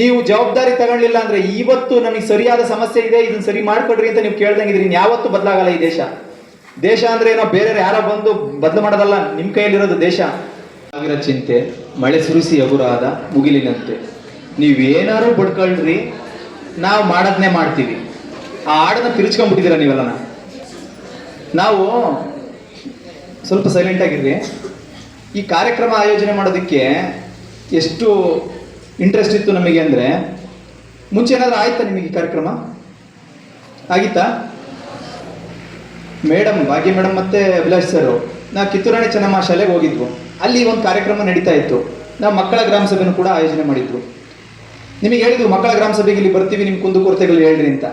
ನೀವು ಜವಾಬ್ದಾರಿ ತಗೊಳ್ಳಿಲ್ಲ ಅಂದ್ರೆ ಇವತ್ತು ನಮಗೆ ಸರಿಯಾದ ಸಮಸ್ಯೆ ಇದೆ ಇದನ್ನ ಸರಿ ಮಾಡ್ಕೊಡ್ರಿ ಅಂತ ನೀವು ಕೇಳ್ದಂಗಿದ್ರಿ ಯಾವತ್ತೂ ಬದಲಾಗಲ್ಲ ಈ ದೇಶ. ದೇಶ ಅಂದ್ರೆ ಏನೋ ಬೇರೆ ಯಾರೋ ಬಂದು ಬದಲು ಮಾಡೋದಲ್ಲ, ನಿಮ್ ಕೈಯಲ್ಲಿರೋದು ದೇಶ. ಆಗಿರೋ ಚಿಂತೆ, ಮಳೆ ಸುರಿಸಿ ಎಗುರಾದ ಮುಗಿಲಿನಂತೆ. ನೀವೇನಾರು ಬಡ್ಕೊಳ್ರಿ, ನಾವು ಮಾಡೋದನ್ನೇ ಮಾಡ್ತೀವಿ. ಆ ಹಾಡನ್ನ ತಿರ್ಚ್ಕೊಂಡ್ಬಿಟ್ಟಿದ್ದೀರ ನೀವೆಲ್ಲ ನಾವು ಸ್ವಲ್ಪ ಸೈಲೆಂಟ್ ಆಗಿರ್ರಿ. ಈ ಕಾರ್ಯಕ್ರಮ ಆಯೋಜನೆ ಮಾಡೋದಕ್ಕೆ ಎಷ್ಟು ಇಂಟ್ರೆಸ್ಟ್ ಇತ್ತು ನಮಗೆ ಅಂದರೆ, ಮುಂಚೆ ಏನಾದರೂ ಆಯಿತಾ ನಿಮಗೆ ಕಾರ್ಯಕ್ರಮ? ಆಗಿತ್ತಾ? ಮೇಡಮ್ ಭಾಗ್ಯ ಮೇಡಮ್ ಮತ್ತು ಅಭಿಲಾಷ್ ಸರ್ ನಾವು ಕಿತ್ತೂರಾಣಿ ಚೆನ್ನಮ್ಮ ಶಾಲೆಗೆ ಹೋಗಿದ್ವು. ಅಲ್ಲಿ ಒಂದು ಕಾರ್ಯಕ್ರಮ ನಡೀತಾ ಇತ್ತು. ನಾವು ಮಕ್ಕಳ ಗ್ರಾಮ ಸಭೆನೂ ಕೂಡ ಆಯೋಜನೆ ಮಾಡಿದ್ವು. ನಿಮಗೆ ಹೇಳಿದ್ವು, ಮಕ್ಕಳ ಗ್ರಾಮ ಸಭೆಗೆ ಇಲ್ಲಿ ಬರ್ತೀವಿ ನಿಮ್ಮ ಕುಂದುಕೊರತೆಗಳು ಹೇಳ್ರಿ ಅಂತ.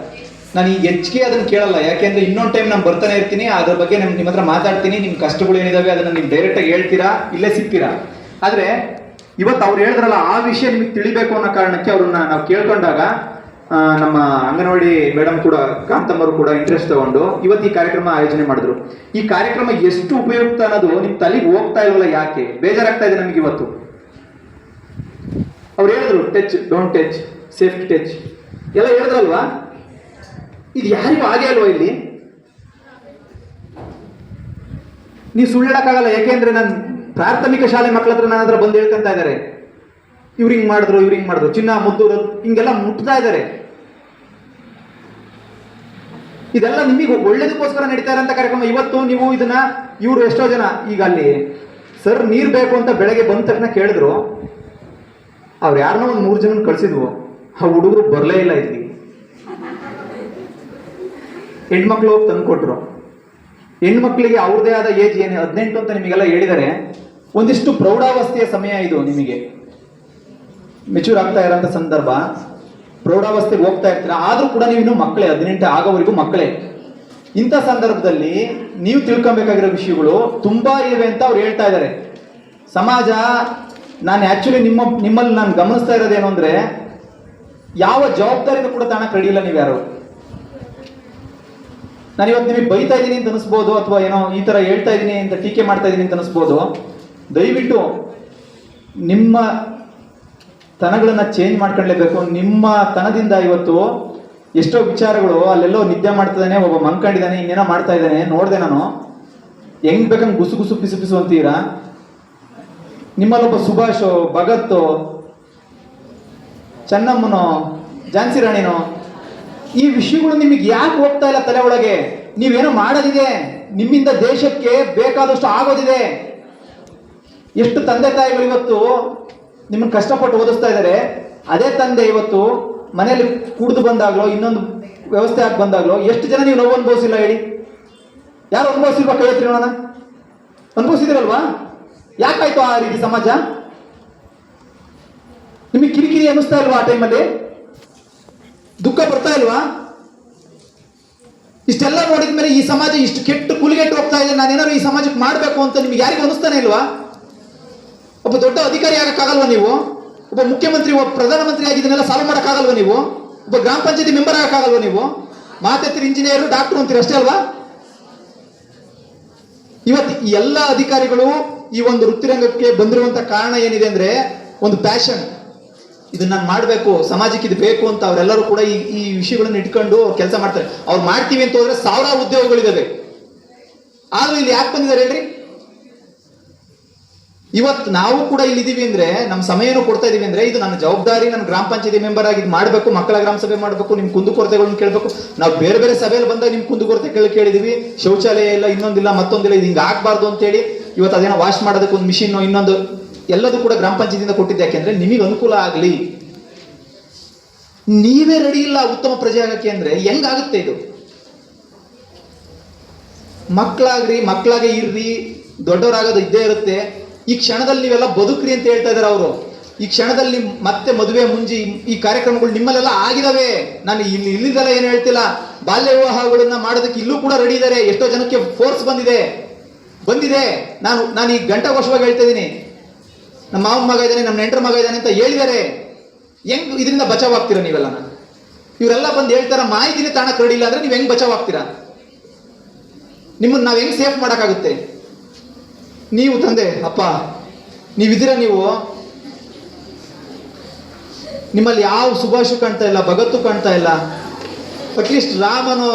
ನಾನು ಈಗ ಹೆಚ್ಚಿಗೆ ಅದನ್ನು ಕೇಳಲ್ಲ ಯಾಕೆಂದ್ರೆ ಇನ್ನೊಂದು ಟೈಮ್ ನಾನು ಬರ್ತಾನೆ ಇರ್ತೀನಿ, ಅದ್ರ ಬಗ್ಗೆ ನಾನು ನಿಮ್ಮ ಹತ್ರ ಮಾತಾಡ್ತೀನಿ ನಿಮ್ಮ ಕಷ್ಟಗಳು ಏನಿದಾವೆ ಅದನ್ನು ನೀವು ಡೈರೆಕ್ಟಾಗಿ ಹೇಳ್ತೀರಾ, ಇಲ್ಲೇ ಸಿಗ್ತೀರಾ? ಆದರೆ ಇವತ್ತು ಅವ್ರು ಹೇಳಿದ್ರಲ್ಲ, ಆ ವಿಷಯ ನಿಮಗೆ ತಿಳಿಬೇಕು ಅನ್ನೋ ಕಾರಣಕ್ಕೆ ಅವ್ರನ್ನ ನಾವು ಕೇಳ್ಕೊಂಡಾಗ ನಮ್ಮ ಅಂಗನವಾಡಿ ಮೇಡಮ್ ಕೂಡ ಕಾಂತಮ್ಮರು ಕೂಡ ಇಂಟ್ರೆಸ್ಟ್ ತಗೊಂಡು ಇವತ್ತು ಈ ಕಾರ್ಯಕ್ರಮ ಆಯೋಜನೆ ಮಾಡಿದ್ರು. ಈ ಕಾರ್ಯಕ್ರಮ ಎಷ್ಟು ಉಪಯುಕ್ತ ಅನ್ನೋದು ನಿಮ್ ತಲೆಗೆ ಹೋಗ್ತಾ ಇಲ್ವಲ್ಲ ಯಾಕೆ? ಬೇಜಾರಾಗ್ತಾ ಇದೆ ನಮಗೆ ಇವತ್ತು. ಅವ್ರು ಹೇಳಿದ್ರು touch don't touch safety touch ಎಲ್ಲ ಹೇಳಿದ್ರಲ್ವಾ? ಇದು ಯಾರಿಗೂ ಆಗೇ ಅಲ್ವಾ ಇಲ್ಲಿ? ನೀವು ಸುಳ್ಳು ಹೇಳಕ್ಕಾಗಲ್ಲ ಯಾಕೆಂದ್ರೆ ನಾನು ಪ್ರಾಥಮಿಕ ಶಾಲೆ ಮಕ್ಕಳ ಹತ್ರ ನನ್ನ ಹತ್ರ ಬಂದು ಹೇಳ್ಕೊಂತ ಇದ್ದಾರೆ ಇವ್ರು ಹಿಂಗೆ ಮಾಡಿದ್ರು, ಇವ್ರು ಹಿಂಗೆ ಮಾಡಿದ್ರು. ಚಿನ್ನ, ಮುದ್ದು ಹಿಂಗೆಲ್ಲ ಮುಟ್ತಾ ಇದ್ದಾರೆ ಇದೆಲ್ಲ ನಿಮಗೆ ಒಳ್ಳೇದಕ್ಕೋಸ್ಕರ ನಡೀತಾ ಇರೋಂಥ ಕಾರ್ಯಕ್ರಮ. ಇವತ್ತು ನೀವು ಇದನ್ನ, ಇವರು ಎಷ್ಟೋ ಜನ ಈಗ ಅಲ್ಲಿ ಸರ್ ನೀರ್ ಬೇಕು ಅಂತ ಬೆಳಗ್ಗೆ ಬಂದ ತಕ್ಷಣ ಕೇಳಿದ್ರು. ಅವ್ರು ಯಾರನ್ನೋ ಒಂದು ಮೂರು ಜನ ಕಳ್ಸಿದ್ವು. ಆ ಹುಡುಗರು ಬರಲೇ ಇಲ್ಲ ಇಲ್ಲಿ. ಹೆಣ್ಮಕ್ಳು ಹೋಗಿ ತಂದು ಕೊಟ್ರು ಹೆಣ್ಮಕ್ಳಿಗೆ ಅವ್ರದೇ ಆದ ಏಜ್ ಏನು ಹದಿನೆಂಟು ಅಂತ ನಿಮಗೆಲ್ಲ ಹೇಳಿದರೆ. ಒಂದಿಷ್ಟು ಪ್ರೌಢಾವಸ್ಥೆಯ ಸಮಯ ಇದು ನಿಮಗೆ. ಮೆಚೂರ್ ಆಗ್ತಾ ಇರೋಂಥ ಸಂದರ್ಭ. ಪ್ರೌಢಾವಸ್ಥೆಗೆ ಹೋಗ್ತಾ ಇರ್ತೀರ? ಆದರೂ ಕೂಡ ನೀವು ಇನ್ನೂ ಮಕ್ಕಳೇ, ಹದಿನೆಂಟು ಆಗೋವರೆಗೂ ಮಕ್ಕಳೇ. ಇಂಥ ಸಂದರ್ಭದಲ್ಲಿ ನೀವು ತಿಳ್ಕೊಬೇಕಾಗಿರೋ ವಿಷಯಗಳು ತುಂಬಾ ಇವೆ ಅಂತ ಅವ್ರು ಹೇಳ್ತಾ ಇದ್ದಾರೆ. ಸಮಾಜ, ನಾನು ಆ್ಯಕ್ಚುಲಿ ನಿಮ್ಮ, ನಿಮ್ಮಲ್ಲಿ ನಾನು ಗಮನಿಸ್ತಾ ಇರೋದೇನು ಅಂದ್ರೆ, ಯಾವ ಜವಾಬ್ದಾರಿನೂ ಕೂಡ ತಾಣಕ್ಕೆ ರೆಡಿ ಇಲ್ಲ ನೀವು ಯಾರು. ನಾನು ಇವತ್ತು ನಿಮಗೆ ಬೈತಾ ಇದ್ದೀನಿ ಅಂತ ಅನಿಸ್ಬೋದು ಅಥವಾ ಏನೋ ಈ ತರ ಹೇಳ್ತಾ ಇದ್ದೀನಿ ಅಂತ ಟೀಕೆ ಮಾಡ್ತಾ ಇದ್ದೀನಿ ಅಂತ ಅನಿಸ್ಬೋದು. ದಯವಿಟ್ಟು ನಿಮ್ಮ ತನಗಳನ್ನು ಚೇಂಜ್ ಮಾಡ್ಕೊಳ್ಳೇಬೇಕು ನಿಮ್ಮ ತನದಿಂದ ಇವತ್ತು ಎಷ್ಟೋ ವಿಚಾರಗಳು ಅಲ್ಲೆಲ್ಲೋ ನಿದ್ದೆ ಮಾಡ್ತಿದ್ದಾನೆ, ಒಬ್ಬ ಮನ್ಕೊಂಡಿದ್ದಾನೆ, ಇನ್ನೇನೋ ಮಾಡ್ತಾ ಇದ್ದಾನೆ, ನೋಡಿದೆ ನಾನು. ಹೆಂಗ್ ಬೇಕಂಗೆ ಗುಸು ಗುಸು ಪಿಸು ಪಿಸು ಅಂತೀರಾ? ನಿಮ್ಮಲ್ಲೊಬ್ಬ ಸುಭಾಷು ಭಗತ್ ಚೆನ್ನಮ್ಮನೋ, ಝಾನ್ಸಿ ರಾಣಿನೋ, ಈ ವಿಷಯಗಳು ನಿಮಗೆ ಯಾಕೆ ಹೋಗ್ತಾ ಇಲ್ಲ ತಲೆ ಒಳಗೆ? ನೀವೇನೋ ಮಾಡೋದಿದೆ. ನಿಮ್ಮಿಂದ ದೇಶಕ್ಕೆ ಬೇಕಾದಷ್ಟು ಆಗೋದಿದೆ. ಎಷ್ಟು ತಂದೆ ತಾಯಿಗಳು ಇವತ್ತು ನಿಮ್ಮನ್ನು ಕಷ್ಟಪಟ್ಟು ಓದಿಸ್ತಾ ಇದ್ದಾರೆ, ಅದೇ ತಂದೆ ಇವತ್ತು ಮನೆಯಲ್ಲಿ ಕುಡಿದು ಬಂದಾಗ್ಲೋ, ಇನ್ನೊಂದು ವ್ಯವಸ್ಥೆ ಆಗಿ ಬಂದಾಗ್ಲೋ, ಎಷ್ಟು ಜನ ನೀವು ನೋವು ಅನುಭವಿಸಿಲ್ಲ ಹೇಳಿ? ಯಾರು ಅನುಭವಿಸಿಲ್ವಾ ಕೈ ಎತ್ತಿ ನೋಡೋಣ ಅನುಭವಿಸಿದಿರಲ್ವಾ? ಯಾಕಾಯ್ತು ಆ ರೀತಿ ಸಮಾಜ? ನಿಮಗೆ ಕಿರಿಕಿರಿ ಅನ್ನಿಸ್ತಾ ಇಲ್ವಾ ಆ ಟೈಮಲ್ಲಿ ದುಃಖ ಬರ್ತಾ ಇಲ್ವಾ? ಇಷ್ಟೆಲ್ಲ ನೋಡಿದ್ಮೇಲೆ ಈ ಸಮಾಜ ಇಷ್ಟು ಕೆಟ್ಟು ಕುಲಿಗೆಟ್ಟು ಹೋಗ್ತಾ ಇದೆ, ನಾನೇನಾದ್ರು ಈ ಸಮಾಜಕ್ಕೆ ಮಾಡಬೇಕು ಅಂತ ನಿಮ್ಗೆ ಯಾರಿಗೂ ಅನಿಸ್ತಾನೆ ಇಲ್ವಾ? ಒಬ್ಬ ದೊಡ್ಡ ಅಧಿಕಾರಿ ಆಗಕ್ಕಾಗಲ್ವ ನೀವು? ಒಬ್ಬ ಮುಖ್ಯಮಂತ್ರಿ, ಒಬ್ಬ ಪ್ರಧಾನಮಂತ್ರಿ ಆಗಿದ್ದನ್ನೆಲ್ಲ ಸಾಲ್ವ್ ಮಾಡೋಕ್ಕಾಗಲ್ವ ನೀವು? ಒಬ್ಬ ಗ್ರಾಮ ಪಂಚಾಯತಿ ಮೆಂಬರ್ ಆಗಕ್ಕಾಗಲ್ವ ನೀವು? ಮಾತೆತ್ತಿರ ಇಂಜಿನಿಯರು ಡಾಕ್ಟರ್ ಅಂತೀರಿ ಅಷ್ಟೇ ಅಲ್ವಾ? ಇವತ್ತು ಈ ಎಲ್ಲ ಅಧಿಕಾರಿಗಳು ಈ ಒಂದು ವೃತ್ತಿರಂಗಕ್ಕೆ ಬಂದಿರುವಂತ ಕಾರಣ ಏನಿದೆ ಅಂದ್ರೆ ಒಂದು ಪ್ಯಾಷನ್ ಇದನ್ನ ನಾನು ಮಾಡಬೇಕು, ಸಮಾಜಕ್ಕೆ ಇದು ಬೇಕು ಅಂತ ಅವರೆಲ್ಲರೂ ಕೂಡ ಈ ಈ ವಿಷಯಗಳನ್ನು ಇಟ್ಕೊಂಡು ಕೆಲಸ ಮಾಡ್ತಾರೆ. ಅವ್ರು ಮಾಡ್ತೀವಿ ಅಂತ ಹೋದ್ರೆ ಸಾವಿರಾರು ಉದ್ಯೋಗಗಳಿದ್ದಾವೆ ಆದ್ರೂ ಇಲ್ಲಿ ಯಾಕೆ ಬಂದಿದ್ದಾರೆ ಹೇಳ್ರಿ? ಇವತ್ತು ನಾವು ಕೂಡ ಇಲ್ಲಿ ಇದೀವಿ ಅಂದ್ರೆ ನಮ್ಮ ಸಮಯನೂ ಕೊಡ್ತಾ ಇದೀವಿ ಅಂದ್ರೆ, ಇದು ನನ್ನ ಜವಾಬ್ದಾರಿ, ನನ್ನ ಗ್ರಾಮ ಪಂಚಾಯತಿ ಮೆಂಬರ್ ಆಗಿ ಮಾಡಬೇಕು, ಮಕ್ಕಳ ಗ್ರಾಮ ಸಭೆ ಮಾಡಬೇಕು, ನಿಮ್ ಕುಂದುಕೊರತೆಗಳನ್ನ ಕೇಳಬೇಕು. ನಾವು ಬೇರೆ ಬೇರೆ ಸಭೆಯಲ್ಲಿ ಬಂದಾಗ ನಿಮ್ ಕುಂದುಕೊರತೆ ಕೇಳಿ ಕೇಳಿದೀವಿ. ಶೌಚಾಲಯ ಇಲ್ಲ, ಇನ್ನೊಂದಿಲ್ಲ, ಮತ್ತೊಂದಿಲ್ಲ, ಇದು ಹಿಂಗೆ ಆಗ್ಬಾರ್ದು ಅಂತೇಳಿ ಇವತ್ತು ಅದೇನೋ ವಾಶ್ ಮಾಡೋದಕ್ಕೆ ಒಂದು ಮಿಷಿನ್ ಇನ್ನೊಂದು ಎಲ್ಲದೂ ಕೂಡ ಗ್ರಾಮ ಪಂಚಾಯತಿಯಿಂದ ಕೊಟ್ಟಿದ್ದೆ. ಯಾಕೆಂದ್ರೆ ನಿಮಗೆ ಅನುಕೂಲ ಆಗಲಿ. ನೀವೇ ರೆಡಿ ಇಲ್ಲ ಉತ್ತಮ ಪ್ರಜೆ ಆಗಕ್ಕೆ ಅಂದ್ರೆ ಹೆಂಗಾಗುತ್ತೆ ಇದು? ಮಕ್ಕಳಾಗ್ರಿ ಮಕ್ಕಳಾಗೆ ಇರ್ರಿ, ದೊಡ್ಡವರಾಗೋದು ಇದ್ದೇ ಇರುತ್ತೆ. ಈ ಕ್ಷಣದಲ್ಲಿ ನೀವೆಲ್ಲ ಬದುಕ್ರಿ ಅಂತ ಹೇಳ್ತಾ ಇದ್ದಾರೆ ಅವರು. ಈ ಕ್ಷಣದಲ್ಲಿ ಮತ್ತೆ ಮದುವೆ ಮುಂಜಿ ಈ ಕಾರ್ಯಕ್ರಮಗಳು ನಿಮ್ಮಲ್ಲೆಲ್ಲ ಆಗಿದಾವೆ. ನಾನು ಇಲ್ಲಿ ಇಲ್ಲಿದ್ದೆಲ್ಲ ಏನು ಹೇಳ್ತಿಲ್ಲ. ಬಾಲ್ಯ ವಿವಾಹಗಳನ್ನ ಮಾಡೋದಕ್ಕೆ ಇಲ್ಲೂ ಕೂಡ ರೆಡಿ ಇದ್ದಾರೆ. ಎಷ್ಟೋ ಜನಕ್ಕೆ ಫೋರ್ಸ್ ಬಂದಿದೆ. ಬಂದಿದೆ. ನಾನು ನಾನು ಈ ವರ್ಷವಾಗಿ ಹೇಳ್ತಾ ಇದ್ದೀನಿ. ನಮ್ಮ ಮಾವನ ಮಗ ಇದ್ದಾನೆ, ನಮ್ಮ ನೆಂಟರ ಮಗ ಇದ್ದಾನೆ ಅಂತ ಹೇಳಿದ್ದಾರೆ. ಹೆಂಗ್ ಇದರಿಂದ ಬಚಾವ್ ಆಗ್ತೀರಾ ನೀವೆಲ್ಲ? ಇವರೆಲ್ಲ ಬಂದು ಹೇಳ್ತಾರ, ಮಾಹಿತಿನೇ ತಾಣಕ್ಕೆ ರೆಡಿ ಇಲ್ಲ ಅಂದ್ರೆ ನೀವು ಹೆಂಗ್ ಬಚಾವ್ ಆಗ್ತೀರಾ ನಿಮ್ಮನ್ನ ನಾವ್ ಹೆಂಗ್ ಸೇಫ್ ಮಾಡೋಕ್ಕಾಗುತ್ತೆ? ನೀವು ತಂದೆ, ಅಪ್ಪ, ನೀವಿದ್ದೀರಾ ನೀವು? ನಿಮ್ಮಲ್ಲಿ ಯಾವ ಸುಭಾಷು ಕಾಣ್ತಾ ಇಲ್ಲ, ಭಗತ್ತು ಕಾಣ್ತಾ ಇಲ್ಲ? ಅಟ್ಲೀಸ್ಟ್ ರಾಮನೋ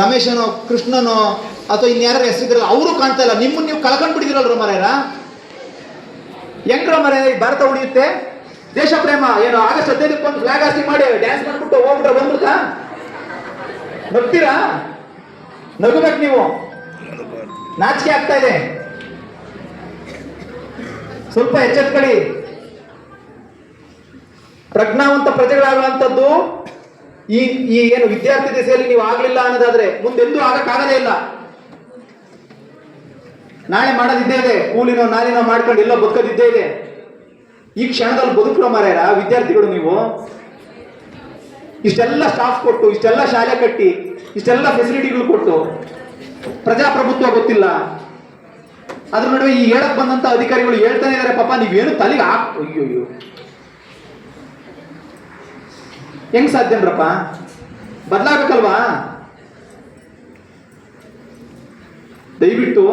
ರಮೇಶನೋ, ಕೃಷ್ಣನೋ, ಅಥವಾ ಇನ್ಯಾರ ಹೆಸರಿದ್ರಲ್ಲ, ಅವರು ಕಾಣ್ತಾ ಇಲ್ಲ. ನಿಮ್ಮನ್ನು ನೀವು ಕಳ್ಕೊಂಡ್ಬಿಟ್ಟಿದ್ರಲ್ಲ ಮರ್ಯಾರ? ಹೆಂಗ್ರ ಮರ ಭಾರತ ಉಳಿಯುತ್ತೆ? ದೇಶ ಪ್ರೇಮ, ಏನು ಆಗಸ್ಟ್ ಹದಿನೈದಕ್ಕೆ ಒಂದು ಫ್ಲಾಗ್ ಹಾಸ್ಟಿಂಗ್ ಮಾಡಿ ಡ್ಯಾನ್ಸ್ ಮಾಡ್ಬಿಟ್ಟು ಹೋಗ್ಬಿಟ್ರೆ ಬಂದ್ಬಿಡ್ತಾ? ನಗ್ತೀರಾ ನಗಬೇಕು ನೀವು. ನಾಚಿಕೆ ಆಗ್ತಾ ಇದೆ. ಸ್ವಲ್ಪ ಎಚ್ಚೆತ್ಕೊಳ್ಳಿ. ಪ್ರಜ್ಞಾವಂತ ಪ್ರಜೆಗಳಾಗುವಂಥದ್ದು ಈ ಈ ಏನು ವಿದ್ಯಾರ್ಥಿ ದಿಸೆಯಲ್ಲಿ ನೀವು ಆಗ್ಲಿಲ್ಲ ಅನ್ನೋದಾದ್ರೆ ಮುಂದೆಂದೂ ಆಗಕ್ಕಾಗದೇ ಇಲ್ಲ. ನಾಳೆ ಮಾಡೋದಿದ್ದೇ ಇದೆ, ಕೂಲಿನೋ ನಾಲಿನೋ ಮಾಡ್ಕೊಂಡು ಎಲ್ಲ ಬದುಕೋದಿದ್ದೇ ಇದೆ. ಈ ಕ್ಷಣದಲ್ಲಿ ಬದುಕೋ ಮಾರ್ಯಾರ, ವಿದ್ಯಾರ್ಥಿಗಳು ನೀವು? ಇಷ್ಟೆಲ್ಲ ಸ್ಟಾಫ್ ಕೊಟ್ಟು, ಇಷ್ಟೆಲ್ಲ ಶಾಲೆ ಕಟ್ಟಿ, ಇಷ್ಟೆಲ್ಲ ಫೆಸಿಲಿಟಿಗಳು ಕೊಟ್ಟು ಪ್ರಜಾಪ್ರಭುತ್ವ ಗೊತ್ತಿಲ್ಲ. ಅದ್ರ ನಡುವೆ ಈ ಹೇಳಕ್ ಬಂದಂತ ಅಧಿಕಾರಿಗಳು ಹೇಳ್ತಾನೆ ಇದಾರೆ, ಪಾಪ ನೀವೇನು ತಲೆಗೆ ಹಾಕ್ ಅಯ್ಯೋ ಅಯ್ಯೋ ಹೆಂಗ್ ಸಾಧ್ಯನ್ರಪ್ಪ ಬದಲಾಗಬೇಕಲ್ವಾ? ದಯವಿಟ್ಟು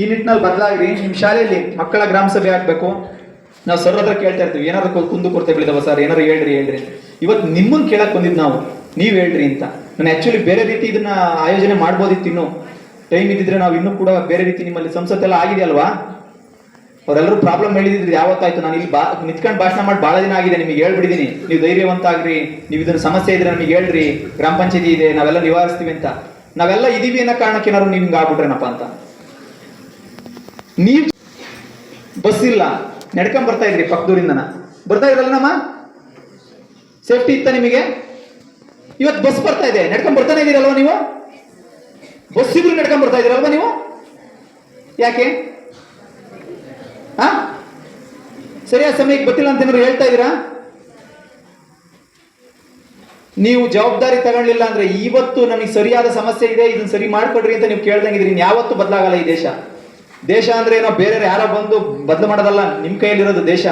ಈ ನಿಟ್ಟಿನಲ್ಲಿ ಬದಲಾಗ್ರಿ. ನಿಮ್ಮ ಶಾಲೆಯಲ್ಲಿ ಮಕ್ಕಳ ಗ್ರಾಮ ಸಭೆ ಆಗ್ಬೇಕು. ನಾವು ಸರ್ ಹತ್ರ ಕೇಳ್ತಾ ಇರ್ತೀವಿ, ಏನಾದ್ರು ಕುಂದು ಕುಂದು ಕೊರತೆಗಳಿದಾವ ಸರ್ ಏನಾರು ಹೇಳ್ರಿ ಹೇಳ್ರಿ. ಇವತ್ತು ನಿಮ್ಮನ್ನು ಕೇಳಕ್ ಬಂದಿದ್ದು ನಾವು, ನೀವು ಹೇಳ್ರಿ ಅಂತ. ನಾನು ಆ್ಯಕ್ಚುಲಿ ಬೇರೆ ರೀತಿ ಇದನ್ನ ಆಯೋಜನೆ ಮಾಡ್ಬೋದಿತ್ತು ಇನ್ನು. ಟೈಮ್ ಇದ್ದಿದ್ರೆ ನಾವು ಇನ್ನೂ ಕೂಡ ಬೇರೆ ರೀತಿ ನಿಮ್ಮಲ್ಲಿ ಸಂಸತ್ತೆಲ್ಲ ಆಗಿದೆಯಲ್ವಾ ಅವರೆಲ್ಲರೂ ಪ್ರಾಬ್ಲಮ್ ಹೇಳಿದ್ರು ಯಾವತ್ತಾಯ್ತು? ನಾನು ಇಲ್ಲಿ ಬಾ, ನಿಂತ್ಕೊಂಡು ಭಾಷಣ ಮಾಡಿ ಬಹಳ ದಿನ ಆಗಿದೆ, ನಿಮಗೆ ಹೇಳ್ಬಿಡಿದೀನಿ. ನೀವು ಧೈರ್ಯವಂತ ಆಗ್ರಿ ನೀವು ಇದನ್ನ ಸಮಸ್ಯೆ ಇದ್ರೆ ನಮಗೆ ಹೇಳ್ರಿ. ಗ್ರಾಮ ಪಂಚಾಯತಿ ಇದೆ, ನಾವೆಲ್ಲ ನಿವಾರಿಸ್ತೀವಿ ಅಂತ. ನಾವೆಲ್ಲ ಇದೀವಿ ಅನ್ನೋ ಕಾರಣಕ್ಕೆ ಏನಾದ್ರು ನಿಮ್ಗೆ ಆಗ್ಬಿಟ್ರೇನಪ್ಪ ಅಂತ. ನೀವು ಬಸ್ ಇಲ್ಲ. ನಡ್ಕೊಂಡ್ ಬರ್ತಾ ಇದ್ರಿ ಪಕ್ಕದೂರಿಂದನ. ಬರ್ತಾ ಇರಲ್ಲ ನಮ್ಮ ಸೇಫ್ಟಿ ಇತ್ತ ನಿಮಗೆ? ಇವತ್ತು ಬಸ್ ಬರ್ತಾ ಇದೆ. ನಡ್ಕೊಂಡ್ ಬರ್ತಾನೆ ಇದೀರಲ್ವಾ ನೀವು? ಬಸ್ ಇದ್ರು ನಡ್ಕೊಂಡ್ ಬರ್ತಾ ಇದೀರಲ್ವಾ ನೀವು? ಯಾಕೆ? ಹಾ ಸರಿಯಾದ ಸಮಯಕ್ಕೆ ಗೊತ್ತಿಲ್ಲ ಅಂತ ಏನಾದ್ರು ಹೇಳ್ತಾ ಇದ್ದೀರಾ ನೀವು ಜವಾಬ್ದಾರಿ ತಗೊಳ್ಳಿಲ್ಲ ಅಂದ್ರೆ ಇವತ್ತು ನನಗೆ ಸರಿಯಾದ ಸಮಸ್ಯೆ ಇದೆ ಇದನ್ನ ಸರಿ ಮಾಡ್ಕೊಡ್ರಿ ಅಂತ ನೀವು ಕೇಳ್ದಂಗಿದ್ರಿ ಯಾವತ್ತು ಬದಲಾಗಲ್ಲ ಈ ದೇಶ. ದೇಶ ಅಂದ್ರೆ ಏನೋ ಬೇರೆ ಯಾರೋ ಬಂದು ಬದಲು ಮಾಡೋದಲ್ಲ ನಿಮ್ಮ ಕೈಯಲ್ಲಿರೋದು ದೇಶ.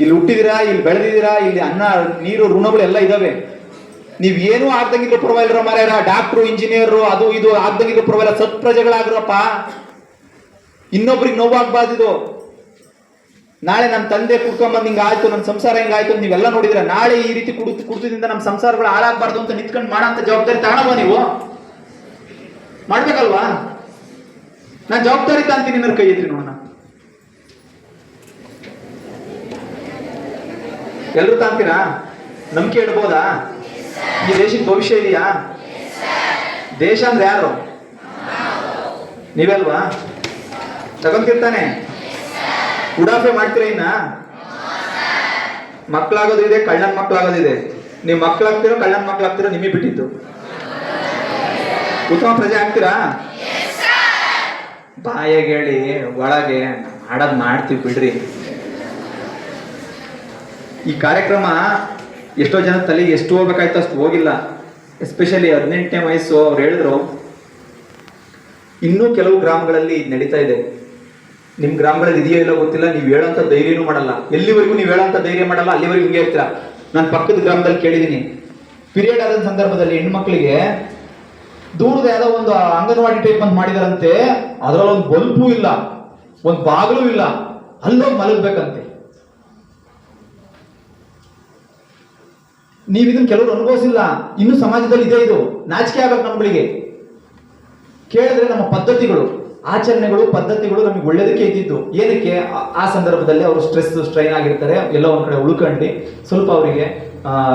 ಇಲ್ಲಿ ಹುಟ್ಟಿದಿರಾ, ಇಲ್ಲಿ ಬೆಳೆದಿದ್ದೀರಾ ಇಲ್ಲಿ ಅನ್ನ, ನೀರು, ಋಣಗಳು ಎಲ್ಲ ಇದಾವೆ. ನೀವ್ ಏನೂ ಆಗ್ದಂಗಿದ್ರು ಪರವಾಗಿಲ್ಲ ಮಾರ್ಯಾರ. ಡಾಕ್ಟ್ರು ಇಂಜಿನಿಯರ್ ಅದು ಇದು ಆಗ್ದಂಗಿದ್ರು ಪರವಾಗಿಲ್ಲ. ಸತ್ ಪ್ರಜೆಗಳಾಗ್ರಪ್ಪ. ಇನ್ನೊಬ್ರಿಗೆ ನೋವಾಗ್ಬಾರ್ದಿದು. ನಾಳೆ ನನ್ನ ತಂದೆ ಕುಡ್ಕೊಂಬಂದ್ ಹಿಂಗ ಆಯ್ತು ನನ್ನ ಸಂಸಾರ ಹಿಂಗಾಯ್ತು ಅಂತ ನೀವೆಲ್ಲ ನೋಡಿದ್ರೆ ನಾಳೆ ಈ ರೀತಿ ಕುಡು ಕುಡ್ತದಿಂದ ನಮ್ಮ ಸಂಸಾರಗಳು ಹಾಳಾಗ್ಬಾರ್ದು ಅಂತ ನಿಂತ್ಕೊಂಡು ಮಾಡಂತ ಜವಾಬ್ದಾರಿ ತಗೊಳವ ನೀವು? ಮಾಡ್ಬೇಕಲ್ವಾ? ನಾನು ಜವಾಬ್ದಾರಿ ತಾಂತೀನಿ ನನ್ನ ಕೈ ಇದ್ರಿ ನೋಡೋಣ ಎಲ್ರು ತಾಂತೀರಾ? ನಂಬಿಕೆ ಇಡ್ಬೋದಾ? ಈ ದೇಶದ ಭವಿಷ್ಯ ಇದೆಯಾ? ದೇಶ ಅಂದ್ರೆ ಯಾರು? ನೀವೆಲ್ವಾ? ತಗೊಂತಿರ್ತಾನೆ ಉಡಾಫೆ ಮಾಡ್ತೀರ ಇನ್ನ? ಮಕ್ಕಳಾಗೋದು ಇದೆ, ಕಳ್ಳನ್ ಮಕ್ಕಳಾಗೋದಿದೆ ನೀವು ಮಕ್ಕಳಾಗ್ತಿರೋ, ಕಳ್ಳನ್ ಮಕ್ಕಳಾಗ್ತಿರೋ ನಿಮಗೆ ಬಿಟ್ಟಿದ್ದು. ಉತ್ತಮ ಪ್ರಜೆ ಆಗ್ತೀರಾ? ಬಾಯಾಗ ಹೇಳಿ ಒಳಗೆ ಮಾಡೋದ್ ಮಾಡ್ತೀವಿ ಬಿಡ್ರಿ. ಈ ಕಾರ್ಯಕ್ರಮ ಎಷ್ಟೋ ಜನ ತಲೆಗೆ ಎಷ್ಟು ಹೋಗ್ಬೇಕಾಯ್ತು ಅಷ್ಟು ಹೋಗಿಲ್ಲ. ಎಸ್ಪೆಷಲಿ ಹದಿನೆಂಟನೇ ವಯಸ್ಸು ಅವ್ರು ಹೇಳಿದ್ರು, ಇನ್ನೂ ಕೆಲವು ಗ್ರಾಮಗಳಲ್ಲಿ ಇದು ನಡೀತಾ ಇದೆ. ನಿಮ್ಮ ಗ್ರಾಮಗಳಲ್ಲಿ ಇದೆಯೋ ಇಲ್ಲೋ ಗೊತ್ತಿಲ್ಲ, ನೀವು ಹೇಳೋಂಥ ಧೈರ್ಯನೂ ಮಾಡಲ್ಲ. ಎಲ್ಲಿವರೆಗೂ ನೀವು ಹೇಳೋಂಥ ಧೈರ್ಯ ಮಾಡಲ್ಲ, ಅಲ್ಲಿವರೆಗೂ ಹಿಂಗೆ ಇರ್ತೀರ. ನಾನು ಪಕ್ಕದ ಗ್ರಾಮದಲ್ಲಿ ಕೇಳಿದ್ದೀನಿ. ಪಿರಿಯಡ್ ಆದ ಸಂದರ್ಭದಲ್ಲಿ ಹೆಣ್ಮಕ್ಳಿಗೆ ದೂರದ ಯಾವುದೋ ಒಂದು ಅಂಗನವಾಡಿ ಟೈಪ್ ಅಂತ ಮಾಡಿದಾರಂತೆ, ಅದರಲ್ಲೊಂದು ಬಲ್ಪು ಇಲ್ಲ, ಒಂದು ಬಾಗಿಲು ಇಲ್ಲ. ಅಲ್ಲೋಗಿ ಮಲಗ್ಬೇಕಂತೆ. ನೀವು ಇದನ್ನ ಕೆಲವರು ಅನುಭವಿಸಿಲ್ಲ, ಇನ್ನು ಸಮಾಜದಲ್ಲಿ ಇದೆ ಇದು. ನಾಚಿಕೆ ಆಗಬೇಕು ನಮ್ಗಳಿಗೆ ಕೇಳಿದ್ರೆ ನಮ್ಮ ಪದ್ಧತಿಗಳು, ಆಚರಣೆಗಳು, ಪದ್ಧತಿಗಳು ನಮಗೆ ಒಳ್ಳೇದಕ್ಕೆ ಇದ್ದಿದ್ದು. ಏನಕ್ಕೆ? ಆ- ಸಂದರ್ಭದಲ್ಲಿ ಅವರು ಸ್ಟ್ರೆಸ್ ಸ್ಟ್ರೈನ್ ಆಗಿರ್ತಾರೆ, ಎಲ್ಲ ಒಂದ್ ಕಡೆ ಉಳ್ಕೊಂಡು. ಸ್ವಲ್ಪ ಅವರಿಗೆ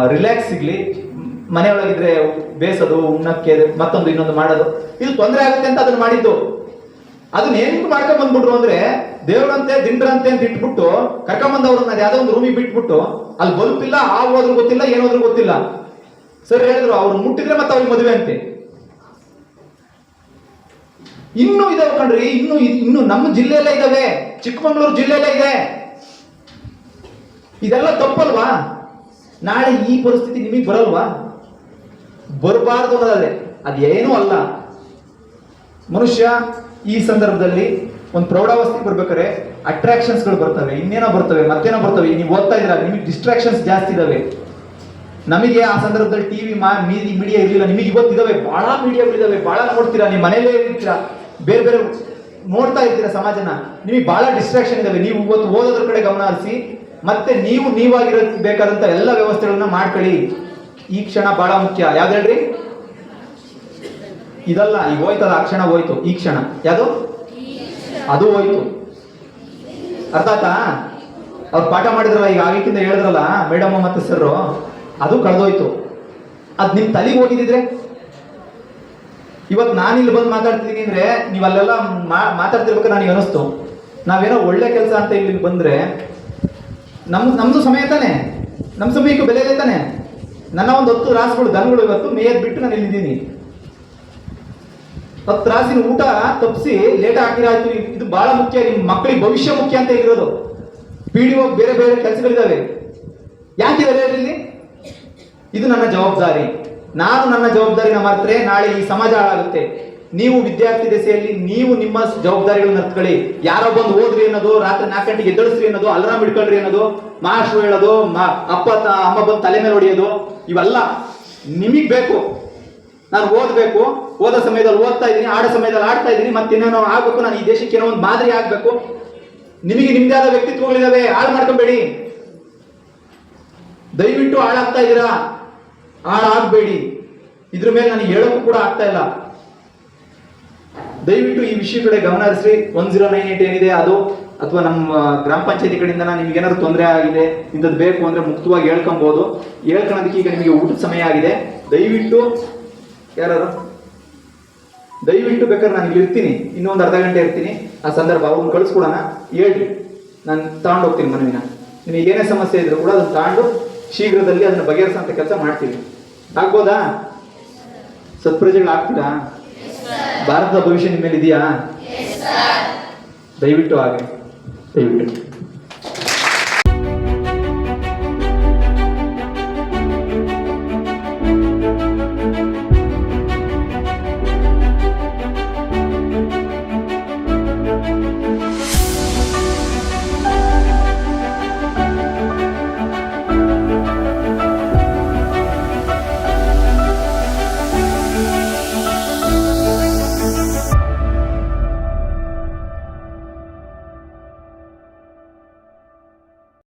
ರಿಲ್ಯಾಕ್ಸ್ ಸಿಗ್ಲಿ. ಮನೆಯೊಳಗಿದ್ರೆ ಬೇಸೋದು, ಉಣ್ಣಕ್ಕೆ, ಮತ್ತೊಂದು ಇನ್ನೊಂದು ಮಾಡೋದು. ಇದು ತೊಂದರೆ ಆಗುತ್ತೆ ಅಂತ ಅದನ್ನ ಮಾಡಿದ್ದು. ಅದನ್ನ ಏನ್ ಮಾಡ್ಕೊಂಡ್ ಬಂದ್ಬಿಟ್ರು ಅಂದ್ರೆ, ದೇವರಂತೆ, ದಿಂಡ್ರಂತೆ ಅಂತ ಇಟ್ಬಿಟ್ಟು ಕರ್ಕೊಂಬಂದವ್ರನ್ನ ಯಾವ್ದೋ ಒಂದು ರೂಮಿಗೆ ಬಿಟ್ಬಿಟ್ಟು ಅಲ್ಲಿ ಬಲ್ಪ್ ಇಲ್ಲ ಆ ಹೋದ್ರು ಗೊತ್ತಿಲ್ಲ ಏನೋದ್ರು ಗೊತ್ತಿಲ್ಲ. ಸರ್ ಹೇಳಿದ್ರು, ಅವ್ರು ಮುಟ್ಟಿದ್ರೆ ಮತ್ತೆ ಅವ್ರಿಗೆ ಮದುವೆ ಅಂತೆ. ಇನ್ನೂ ಇದಾವೆ ಕಣ್ರಿ, ಇನ್ನು ಇನ್ನು ನಮ್ಮ ಜಿಲ್ಲೆಯಲ್ಲೇ ಇದಾವೆ, ಚಿಕ್ಕಮಗಳೂರು ಜಿಲ್ಲೆಯಲ್ಲೇ ಇದೆ. ಇದೆಲ್ಲ ತಪ್ಪಲ್ವಾ? ನಾಳೆ ಈ ಪರಿಸ್ಥಿತಿ ನಿಮಗೆ ಬರಲ್ವಾ? ಬರಬಾರ್ದು ಅನ್ನೋದಲ್ಲೇ ಅದೇನೂ ಅಲ್ಲ. ಮನುಷ್ಯ ಈ ಸಂದರ್ಭದಲ್ಲಿ ಒಂದು ಪ್ರೌಢಾವಸ್ಥೆಗೆ ಬರ್ಬೇಕಾದ್ರೆ ಅಟ್ರಾಕ್ಷನ್ಸ್ಗಳು ಬರ್ತವೆ, ಇನ್ನೇನೋ ಬರ್ತವೆ, ಮತ್ತೇನೋ ಬರ್ತವೆ, ನೀವು ಓದ್ತಾ ಇದ್ರ ನಿಮಗೆ ಡಿಸ್ಟ್ರಾಕ್ಷನ್ಸ್ ಜಾಸ್ತಿ ಇದಾವೆ. ನಮಗೆ ಆ ಸಂದರ್ಭದಲ್ಲಿ ಟಿವಿ ಮೀಡಿಯಾ ಇರಲಿಲ್ಲ, ನಿಮಗೆ ಇವತ್ತಿದಾವೆ ಬಹಳ ಮೀಡಿಯಾಗಳಿದಾವೆ ಬಹಳ ನೋಡ್ತೀರಾ ನೀವು ಮನೇಲೇ ಇರ್ತೀರಾ, ಬೇರೆ ಬೇರೆ ನೋಡ್ತಾ ಇರ್ತೀರಾ ಸಮಾಜನ, ನಿಮಗೆ ಬಹಳ ಡಿಸ್ಟ್ರಾಕ್ಷನ್ ಇದಾವೆ, ನೀವು ಇವತ್ತು ಓದೋದ್ರ ಕಡೆ ಗಮನ ಹರಿಸಿ, ಮತ್ತೆ ನೀವು ನೀವಾಗಿರಬೇಕಾದಂತ ಎಲ್ಲ ವ್ಯವಸ್ಥೆಗಳನ್ನ ಮಾಡ್ಕೊಳ್ಳಿ. ಈ ಕ್ಷಣ ಬಹಳ ಮುಖ್ಯ, ಯಾವ್ದು ಹೇಳ್ರಿ? ಇದಲ್ಲ, ಈಗ ಹೋಯ್ತದ ಆ ಕ್ಷಣ ಹೋಯ್ತು, ಈ ಕ್ಷಣ, ಯಾವುದು? ಅದು ಹೋಯ್ತು. ಅರ್ಥ ಆಯ್ತಾ? ಅವ್ರು ಪಾಠ ಮಾಡಿದ್ರಲ್ಲ, ಈಗ ಆಗಿಕ್ಕಿಂತ ಹೇಳಿದ್ರಲ್ಲ, ಮೇಡಮ್ ಮತ್ತು ಸರ್ ಅದು ಕಳೆದೋಯ್ತು. ಅದು ನಿಮ್ಮ ತಲೆಗೆ ಹೋಗಿದ್ದಿದ್ರೆ? ಇವತ್ತು ನಾನು ಇಲ್ಲಿ ಬಂದು ಮಾತಾಡ್ತಿದ್ದೀನಿ ಅಂದ್ರೆ ನೀವು ಅಲ್ಲೆಲ್ಲ ಮಾತಾಡ್ತಿರ್ಬೇಕು ನನಗೆ ಅನಿಸ್ತು. ನಾವೇನೋ ಒಳ್ಳೆ ಕೆಲಸ ಅಂತ ಇಲ್ಲಿ ಬಂದ್ರೆ ನಮ್ಮ ನಮ್ಮದು ಸಮಯ ತಾನೆ? ನಮ್ಮ ಸಮಯಕ್ಕೆ ಬೆಲೆ ತಾನೆ? ನನ್ನ ಒಂದು ಹತ್ತು ರಾಸುಗಳು, ದನಗಳು ಇವತ್ತು ಮೇಯದ್ ಬಿಟ್ಟು ನಾನು ಇಲ್ಲಿದ್ದೀನಿ ಹತ್ತು ಊಟ ತಪ್ಪಿಸಿ ಲೇಟ್ ಹಾಕಿರಾಯ್ತು ಇದು ಬಹಳ ಮುಖ್ಯ. ನಿಮ್ಮ ಮಕ್ಕಳಿಗೆ ಭವಿಷ್ಯ ಮುಖ್ಯ ಅಂತ ಹೇಳಿರೋದು. ಪಿ ಡಿ ಬೇರೆ ಬೇರೆ ಕೆಲಸಗಳಿದಾವೆ. ಯಾಕಿದ್ದಾರೆ ಇಲ್ಲಿ ಇದು ನನ್ನ ಜವಾಬ್ದಾರಿ. ನಾನು ನನ್ನ ಜವಾಬ್ದಾರಿನ ಮಾತ್ರ ನಾಳೆ ಈ ಸಮಾಜ ಹಾಳಾಗುತ್ತೆ. ನೀವು ವಿದ್ಯಾರ್ಥಿ ದೆಸೆಯಲ್ಲಿ ನೀವು ನಿಮ್ಮ ಜವಾಬ್ದಾರಿಗಳನ್ನ ಹತ್ಕೊಳ್ಳಿ ಯಾರೋ ಬಂದು ಓದ್ರಿ ಅನ್ನೋದು, ರಾತ್ರಿ ನಾಲ್ಕು ಗಂಟೆಗೆ ಎದ್ದಳಿಸ್ರಿ ಅನ್ನೋದು, ಅಲಾರಾಮ್ ಇಟ್ಕೊಳ್ರಿ ಅನ್ನೋದು, ಮಾಸ್ಟ್ರು ಹೇಳೋದು ಅಪ್ಪ ಅಮ್ಮ ಬಂದು ತಲೆ ಮೇಲೆ ಹೊಡೆಯೋದು, ಇವೆಲ್ಲ ನಿಮಗ್ ಬೇಕು. ನಾನು ಓದಬೇಕು, ಓದೋ ಸಮಯದಲ್ಲಿ ಓದ್ತಾ ಇದ್ದೀನಿ, ಆಡೋ ಸಮಯದಲ್ಲಿ ಆಡ್ತಾ ಇದ್ದೀನಿ, ಮತ್ತೆ ಇನ್ನೇನೋ ಆಗಬೇಕು, ನಾನು ಈ ದೇಶಕ್ಕೆ ಏನೋ ಒಂದು ಮಾದರಿ ಆಗಬೇಕು. ನಿಮಗೆ ನಿಮ್ದೇ ಆದ ವ್ಯಕ್ತಿತ್ವಗಳಿದಾವೆ, ಹಾಳು ಮಾಡ್ಕೊಬೇಡಿ. ದಯವಿಟ್ಟು ಹಾಳಾಗ್ತಾ ಇದ್ದೀರಾ? ಹಾಳಾಗಬೇಡಿ. ಇದ್ರ ಮೇಲೆ ನನಗೆ ಹೇಳೋಕ್ಕೂ ಕೂಡ ಆಗ್ತಾ ಇಲ್ಲ. ದಯವಿಟ್ಟು ಈ ವಿಷಯ ಕಡೆ ಗಮನ ಹರಿಸ್ರಿ. ಒನ್ ಜೀರೋ ನೈನ್ ಏಟ್ ಏನಿದೆ ಅದು? ಅಥವಾ ನಮ್ಮ ಗ್ರಾಮ ಪಂಚಾಯತಿ ಕಡೆಯಿಂದ ನಿಮ್ಗೆ ಏನಾದ್ರು ತೊಂದರೆ ಆಗಿದೆ? ಇಂಥದ್ದು ಬೇಕು ಅಂದ್ರೆ ಮುಕ್ತವಾಗಿ ಹೇಳ್ಕೊಬಹುದು ಹೇಳ್ಕೊಳೋದಕ್ಕೆ ಈಗ ನಿಮಗೆ ಊಟದ ಸಮಯ ಆಗಿದೆ. ದಯವಿಟ್ಟು ಯಾರು ದಯವಿಟ್ಟು ಬೇಕಾದ್ರೆ ನಾನು ಇಲ್ಲಿ ಇರ್ತೀನಿ. ಇನ್ನೊಂದು ಅರ್ಧ ಗಂಟೆ ಇರ್ತೀನಿ. ಆ ಸಂದರ್ಭ ಅವ್ರನ್ನ ಕಳಿಸ್ಕೊಡೋಣ. ಹೇಳ್ರಿ. ನಾನು ತಗೊಂಡು ಹೋಗ್ತೀನಿ ಮನವಿನ. ನಿಮಗೆ ಏನೇ ಸಮಸ್ಯೆ ಇದ್ರೂ ಕೂಡ ಅದನ್ನ ತಗೊಂಡು ಶೀಘ್ರದಲ್ಲಿ ಅದನ್ನು ಬಗೆಹರಿಸೋಂಥ ಕೆಲಸ ಮಾಡ್ತೀವಿ. ಆಗ್ಬೋದಾ? ಸತ್ಪ್ರಜೆಗಳು ಆಗ್ತೀರಾ ಭಾರತದ ಭವಿಷ್ಯ ನಿಮ್ಮ ಮೇಲೆ ಇದೆಯಾ ದಯವಿಟ್ಟು ಹಾಗೆ. ದಯವಿಟ್ಟು.